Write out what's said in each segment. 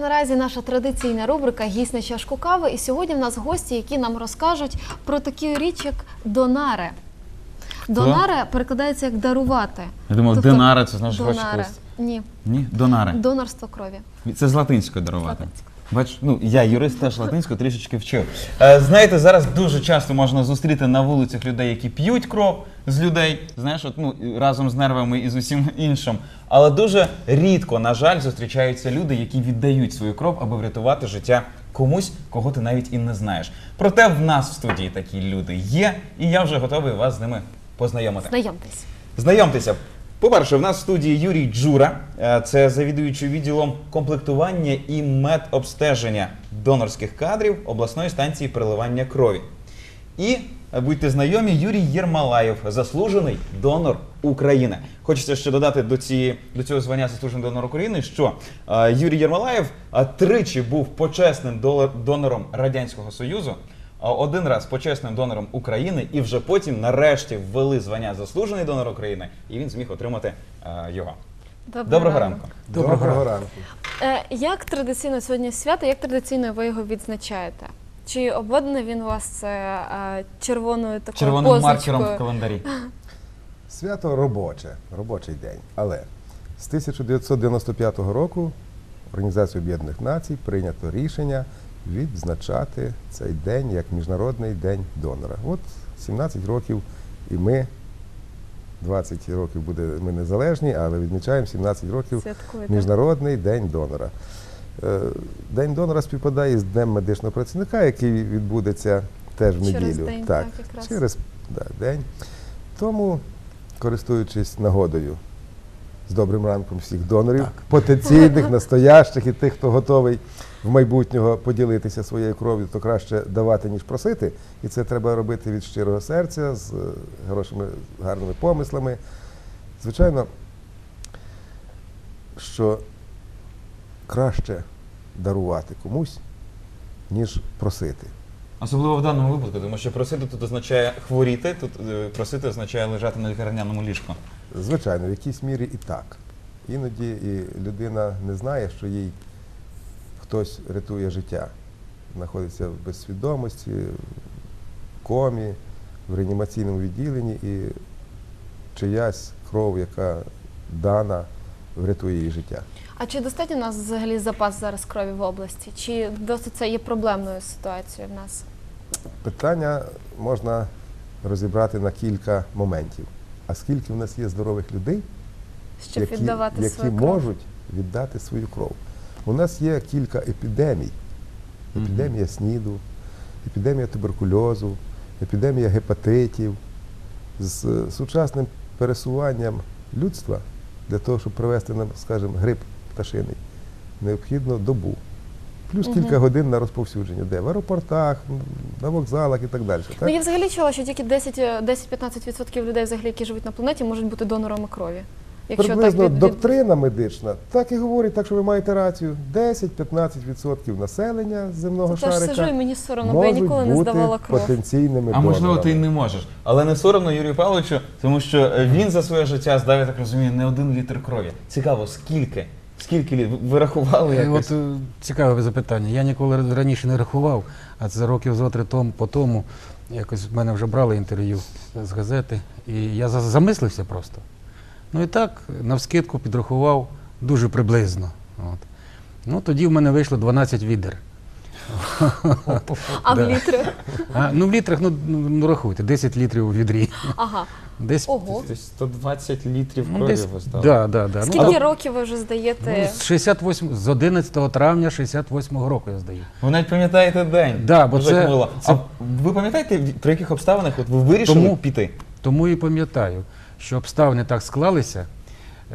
Наразі наша традиційна рубрика Гість на чашку кави. І сьогодні в нас гості, які нам розкажуть про таку річ, як донаре. Донаре перекладається як дарувати. Я думав, Тобто динари це знаєш, Донаре. Ні, Ні, донари. донорство крові. Це з латинської дарувати. латинської. Бач, ну я юрист теж латинську трішечки вчив. Е, знаєте, зараз дуже часто можна зустріти на вулицях людей, які п'ють кров з людей, знаєш, от, ну, разом з нервами і з усім іншим. Але дуже рідко, на жаль, зустрічаються люди, які віддають свою кров, аби врятувати життя комусь, кого ти навіть і не знаєш. Проте в нас в студії такі люди є, і я вже готовий вас з ними познайомити. Знайомтесь. Знайомтеся. По-перше, в нас в студії Юрій Джура, Е, це завідуючий відділом комплектування і медобстеження донорських кадрів обласної станції переливання крові. І е, будьте знайомі, Юрій Єрмалаєв, заслужений донор України. Хочеться ще додати до, цієї, до цього звання заслужений донор України, що е, Юрій Єрмалаєв тричі був почесним донором Радянського Союзу. А Один раз почесним донором України, і вже потім, нарешті, ввели звання заслужений донор України, і він зміг отримати е, його. Доброго ранку. Доброго, ранку. Е, як традиційно сьогодні свято, як традиційно ви його відзначаєте? Чи обведений він у вас е, е, червоною такою Червоним позначкою? маркером в календарі. Свято робоче, робочий день. Але з 1995 року Організацією Об'єднаних Націй прийнято рішення відзначати цей день як Міжнародний день донора. От 17 років і ми, 20 років буде ми незалежні, але відмічаємо 17 років Святкуєте? Міжнародний день донора. Е, День донора співпадає з Днем медичного працівника, який відбудеться теж в Через неділю. день, так, якраз. через да, день. Тому, користуючись нагодою, з добрим ранком всіх донорів, потенційних, настоящих і тих, хто готовий в майбутнього поділитися своєю кров'ю, то краще давати, ніж просити. І це треба робити від щирого серця, з е, хорошими, гарними помислами. Звичайно, що краще дарувати комусь, ніж просити. Особливо в даному випадку, тому що просити тут означає хворіти, тут е, просити означає лежати на лікарняному ліжку. Звичайно, в якійсь мірі і так. Іноді і людина не знає, що їй хтось рятує життя. Знаходиться в безсвідомості, в комі, в реанімаційному відділенні, і чиясь кров, яка дана, врятує її життя. А чи достатньо у нас взагалі запас зараз крові в області? Чи досить це є проблемною ситуацією в нас? Питання можна розібрати на кілька моментів. А скільки в нас є здорових людей, Щоб які, віддавати які свою кров? можуть віддати свою кров. У нас є кілька епідемій: епідемія СНІДу, епідемія туберкульозу, епідемія гепатитів. З е, сучасним пересуванням людства для того, щоб привести нам, скажімо, грип пташиний, необхідно добу. Плюс кілька годин на розповсюдження, де в аеропортах, на вокзалах і так далі. Ну, я взагалі чула, що тільки 10, е, 10-15% людей, взагалі, які живуть на планеті, можуть бути донорами крові. Приблизно від- від- доктрина медична так і говорить, так що ви маєте рацію. 10-15% населення земного Тобто я шарика сижу і мені соромно, бо я ніколи не здавала кров. потенційними А можливо, ти й не можеш. Але не соромно Юрію Павловичу, тому що е, він за своє життя здав, я так розумію, не один літр крові. Цікаво, скільки? Скільки літ? Ви рахували Е, якось? От е, цікаве запитання. Я ніколи раніше не рахував, а це років зо три тому по тому. Якось в мене вже брали інтерв'ю з газети, і я за- замислився просто. Ну і так, навскидку підрахував дуже приблизно. От. Ну тоді в мене вийшло 12 відер. А в літрах? Ну в літрах, ну, ну, ну рахуйте, 10 літрів у відрі. Ага. Десь, Ого. 120 літрів ну, крові десь, ви здали. да, да, да. Ну, Скільки але- років ви вже ну, здаєте? з 68, з 11 травня 68-го року я здаю. Ви навіть пам'ятаєте день. Да, бо Дуже це- мило. це- А ви пам'ятаєте, при яких обставинах от ви вирішили Тому- піти? Тому і пам'ятаю, що обставини так склалися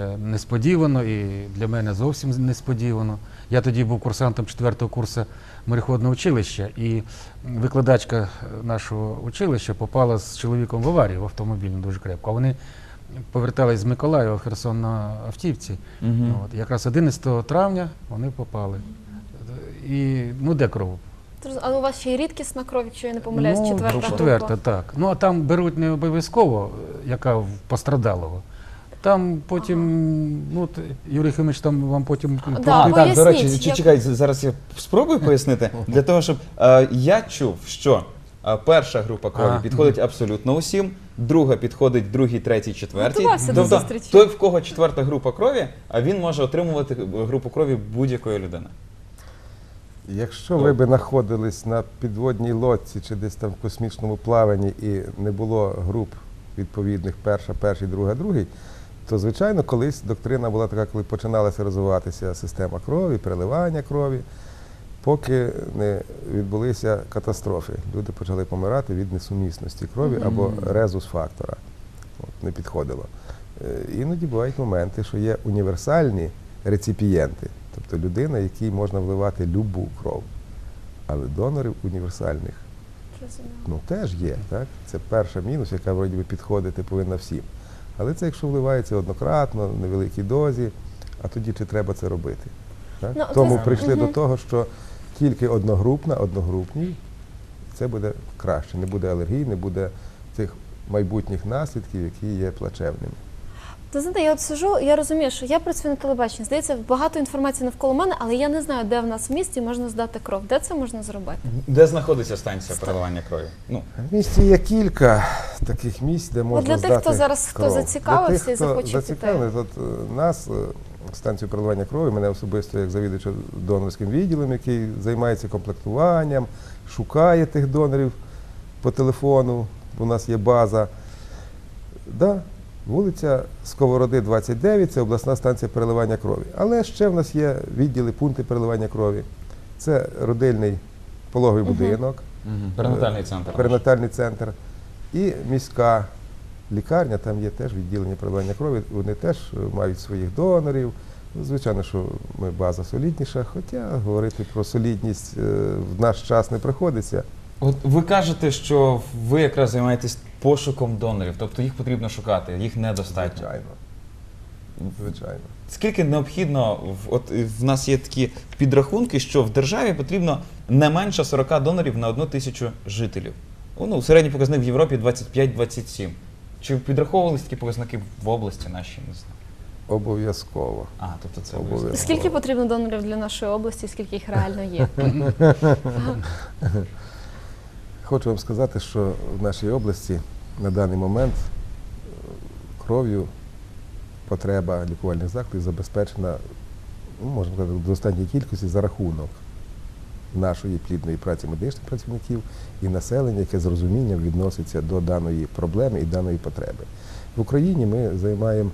е, несподівано і для мене зовсім несподівано. Я тоді був курсантом 4-го курсу мореходного училища, і викладачка нашого училища попала з чоловіком в аварію в автомобільну дуже крепко. А вони повертались з Миколаєва в Херсон на автівці. Мгм. От, якраз 11 травня вони попали. І ну де кров? Але у вас ще й рідкісна кров, якщо я не помиляюсь, ну, четверта четверта, так. Ну а там беруть не обов'язково, яка в пострадалого. Там потім, ну, от, Юрій Химич там вам потім Да, А, так, до поясніть, речі, чи- як- чекай, зараз я спробую пояснити. Для того, щоб е, я чув, що е, перша група крові А, підходить абсолютно усім, друга підходить другій, третій, четвертій. Готувався до Тобто зустрічі. той, в кого четверта група крові, а він може отримувати е, групу крові будь-якої людини. Якщо ви би знаходились на підводній лодці чи десь там в космічному плаванні і не було груп відповідних перша, перший, друга, другий, то звичайно колись доктрина була така, коли починалася розвиватися система крові, переливання крові, поки не відбулися катастрофи. Люди почали помирати від несумісності крові або резус фактора. От, не підходило. Е, Іноді бувають моменти, що є універсальні реципієнти, тобто людина, якій можна вливати любу кров. Але донорів універсальних ну, теж є. Так? Це перша мінус, яка вроді би підходити повинна всім. Але це якщо вливається однократно, в невеликій дозі, а тоді чи треба це робити? Так? Ну, Тому це... прийшли угу. до того, що тільки одногрупна, одногрупній, це буде краще. Не буде алергій, не буде цих майбутніх наслідків, які є плачевними. Ти знаєте, я от сижу, я розумію, що я працюю на телебаченні. Здається, багато інформації навколо мене, але я не знаю, де в нас в місті можна здати кров. Де це можна зробити? Де знаходиться станція переливання крові? Ну, В місті є кілька таких місць, де можна для тих, здати хто зараз- хто зацікавився для і тих, хто захоче піти. от е, нас, е, станцію переливання крові, мене особисто як завідувача донорським відділом, який займається комплектуванням, шукає тих донорів по телефону. У нас є база. Да, вулиця Сковороди, 29, це обласна станція переливання крові. Але ще в нас є відділи, пункти переливання крові. Це родильний пологовий будинок. перинатальний центр. перинатальний центр і міська лікарня, там є теж відділення переливання крові, вони теж е, мають своїх донорів. Ну, Звичайно, що ми база солідніша, хоча говорити про солідність е, в наш час не приходиться. От ви кажете, що ви якраз займаєтесь пошуком донорів, тобто їх потрібно шукати, їх недостатньо. Звичайно. Звичайно. Скільки необхідно, от в нас є такі підрахунки, що в державі потрібно не менше 40 донорів на одну тисячу жителів. Ну, середній показник в Європі 25-27. Чи підраховувалися такі показники в області нашій? Не знаю. Обов'язково. А, тобто це обов'язково. Скільки потрібно донорів для нашої області, скільки їх реально є? Хочу вам сказати, що в нашій області на даний момент е, кров'ю потреба лікувальних закладів забезпечена, ну, можна сказати, в достатній кількості за рахунок нашої плідної праці медичних працівників і населення, яке з розумінням відноситься до даної проблеми і даної потреби. В Україні ми займаємо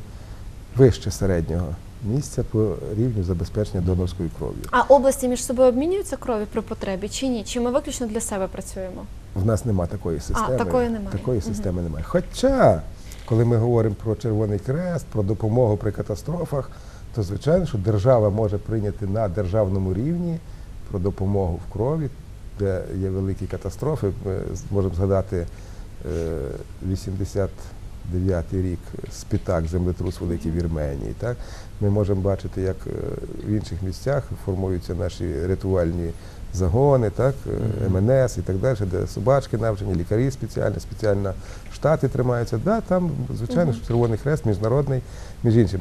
вище середнього місця по рівню забезпечення донорської крові А області між собою обмінюються крові при потребі чи ні? Чи ми виключно для себе працюємо? В нас нема такої системи. А, Такої немає. Такої системи немає. Хоча, коли ми говоримо про Червоний Крест, про допомогу при катастрофах, то звичайно, що держава може прийняти на державному рівні про допомогу в крові, де є великі катастрофи. Ми можемо згадати е, 80 2009 рік спітак, землетрус Великій Вірменії. Так? Ми можемо бачити, як е, в інших місцях формуються наші ритуальні загони, так? Е, МНС ем і так далі, де собачки навчені, лікарі спеціальні, спеціально штати тримаються. Да, Там, звичайно, що Червоний Хрест, міжнародний, між іншим.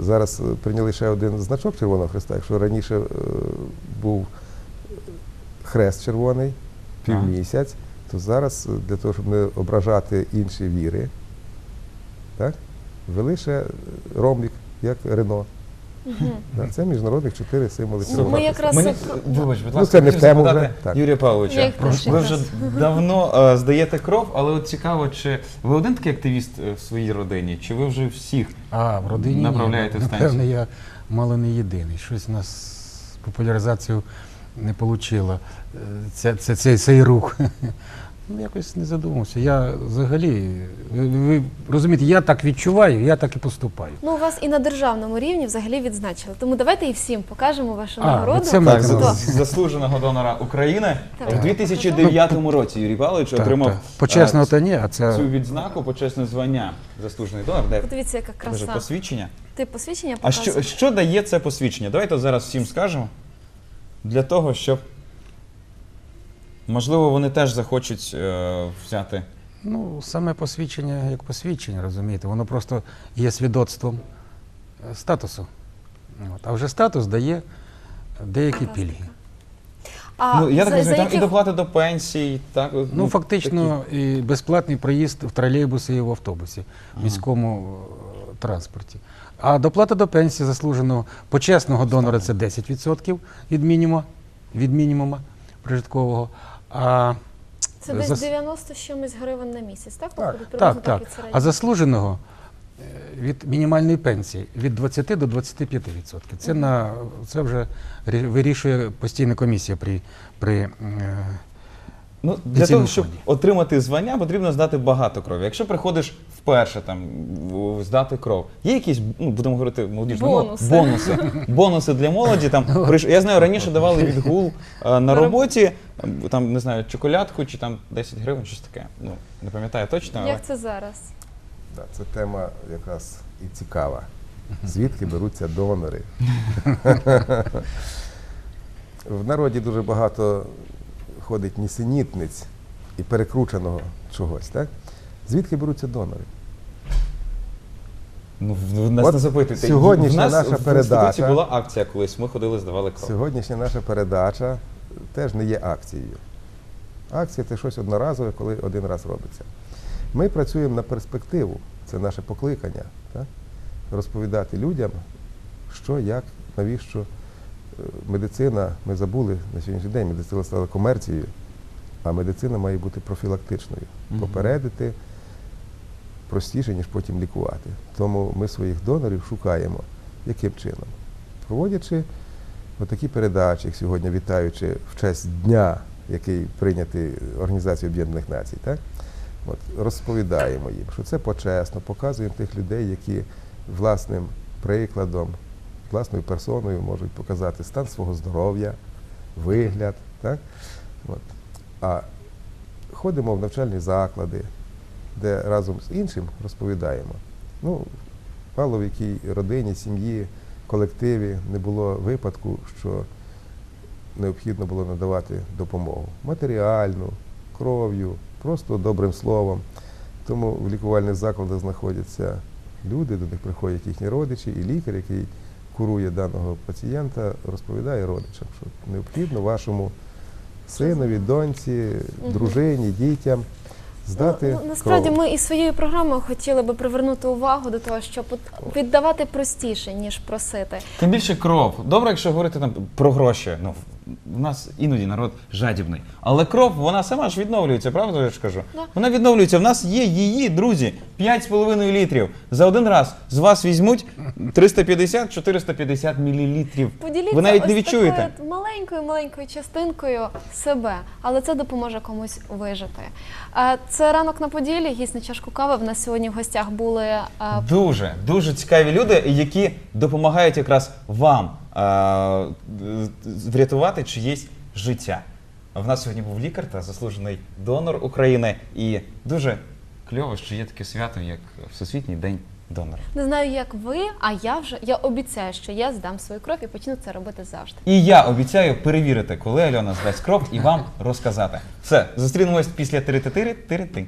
Зараз е, прийняли ще один значок Червоного Хреста, якщо раніше був хрест червоний півмісяць, то зараз для того, щоб не ображати інші віри, так, ввели ще ромбік, як Рено. Да, це міжнародних чотири символи Ну, ми Хреста. якраз Мені, вибач, будь Ну, ласка, це не в хотів тему запитати так. Юрія Павловича. Теж Ви вже якраз. давно е, здаєте кров, але от цікаво, чи ви один такий активіст е, в своїй родині, чи ви вже всіх? А, в родині Направляєте ні. в станцію? Напевне, я мало не єдиний. Щось у нас популяризацію не вийшло. Це, це, цей рух. Ну, якось не задумався. Я взагалі, ви, ви розумієте, я так відчуваю, я так і поступаю. Ну, у вас і на державному рівні взагалі відзначили. Тому давайте і всім покажемо вашу А, нагороду. це ми Так, за- з- заслуженого донора України Так. у 2009 році Юрій Павлович Так, отримав так. Почесно, е, то ні, а це цю відзнаку почесне звання заслужений донор, де Подивіться, яка вже краса. посвідчення. Ти посвідчення А що, що дає це посвідчення? Давайте зараз всім скажемо. Для того, щоб можливо вони теж захочуть е, взяти Ну, саме посвідчення як посвідчення, розумієте, воно просто є свідоцтвом е, статусу. От. А вже статус дає деякі пільги. А ну, я так за, розумію, за там і яких доплати до пенсій, так? от, Ну, фактично, і безплатний проїзд в тролейбусі і в автобусі, в міському е, транспорті. А доплата до пенсії заслуженого почесного донора це 10% від мінімуму, від мінімума прожиткового. А, це десь зас- 90 з чимось гривень на місяць, так? Так. Виходить? Так, так. А заслуженого е, від мінімальної пенсії від 20 до 25%. Це, на, це вже вирішує постійна комісія при, при е, Ну, для того, щоб отримати звання, потрібно здати багато крові. Якщо приходиш вперше там в- здати кров, є якісь, ну будемо говорити молодіжно, ну, Бонуси. бонуси. Бонуси для молоді. Там прийш- я знаю, раніше давали відгул е, на роботі, е, там не знаю, чоколядку чи там 10 гривень, щось таке. Ну не пам'ятаю точно, але Як це зараз? Да, це тема якраз і цікава. Звідки беруться донори? В народі дуже багато ходить нісенітниць і перекрученого чогось, так? Звідки беруться донори? Ну в- нас От не запитуйте. сьогоднішня в нас наша в передача- була акція, колись ми ходили, здавали кров. Сьогоднішня наша передача теж не є акцією. Акція це щось одноразове, коли один раз робиться. Ми працюємо на перспективу, це наше покликання. Так? Розповідати людям, що, як, навіщо. Е, Медицина, ми забули на сьогоднішній день, медицина стала комерцією, а медицина має бути профілактичною. Попередити простіше, ніж потім лікувати. Тому ми своїх донорів шукаємо. Яким чином? Проводячи отакі передачі, як сьогодні вітаючи в честь дня, який прийнятий Організацією Об'єднаних Націй, так? От, розповідаємо їм, що це почесно, показуємо тих людей, які власним прикладом, власною персоною можуть показати стан свого здоров'я, вигляд. Так? От. А ходимо в навчальні заклади, де разом з іншим розповідаємо. Ну, мало в якій родині, сім'ї, колективі не було випадку, що необхідно було надавати допомогу матеріальну, кров'ю, просто добрим словом. Тому в лікувальних закладах знаходяться люди, до них приходять їхні родичі, і лікар, який курує даного пацієнта, розповідає родичам, що необхідно вашому синові, доньці, дружині, дітям здати. Ну, насправді кров. ми і своєю програмою хотіли би привернути увагу до того, щоб віддавати простіше, ніж просити. Тим більше кров. Добре, якщо говорити там про гроші. Ну, в нас іноді народ жадібний. Але кров, вона сама ж відновлюється, правда я ж кажу? Да. Вона відновлюється. В нас є її, друзі, 5,5 літрів. За один раз з вас візьмуть 350-450 мілілітрів. Поділіться Ви навіть не відчуєте. маленькою маленькою частинкою себе, але це допоможе комусь вижити. Е, Це ранок на поділі. Гість на чашку кави. В нас сьогодні в гостях були е, Дуже, дуже цікаві люди, які допомагають якраз вам врятувати чиєсь життя. В нас сьогодні був лікар та заслужений донор України. І дуже кльово, що є таке свято, як Всесвітній день донора. не знаю, як ви, а я вже я обіцяю, що я здам свою кров і почну це робити завжди. І я обіцяю перевірити, коли Альона здасть кров і вам розказати. Все, зустрінемось після тири-ти-тири, тири-ти.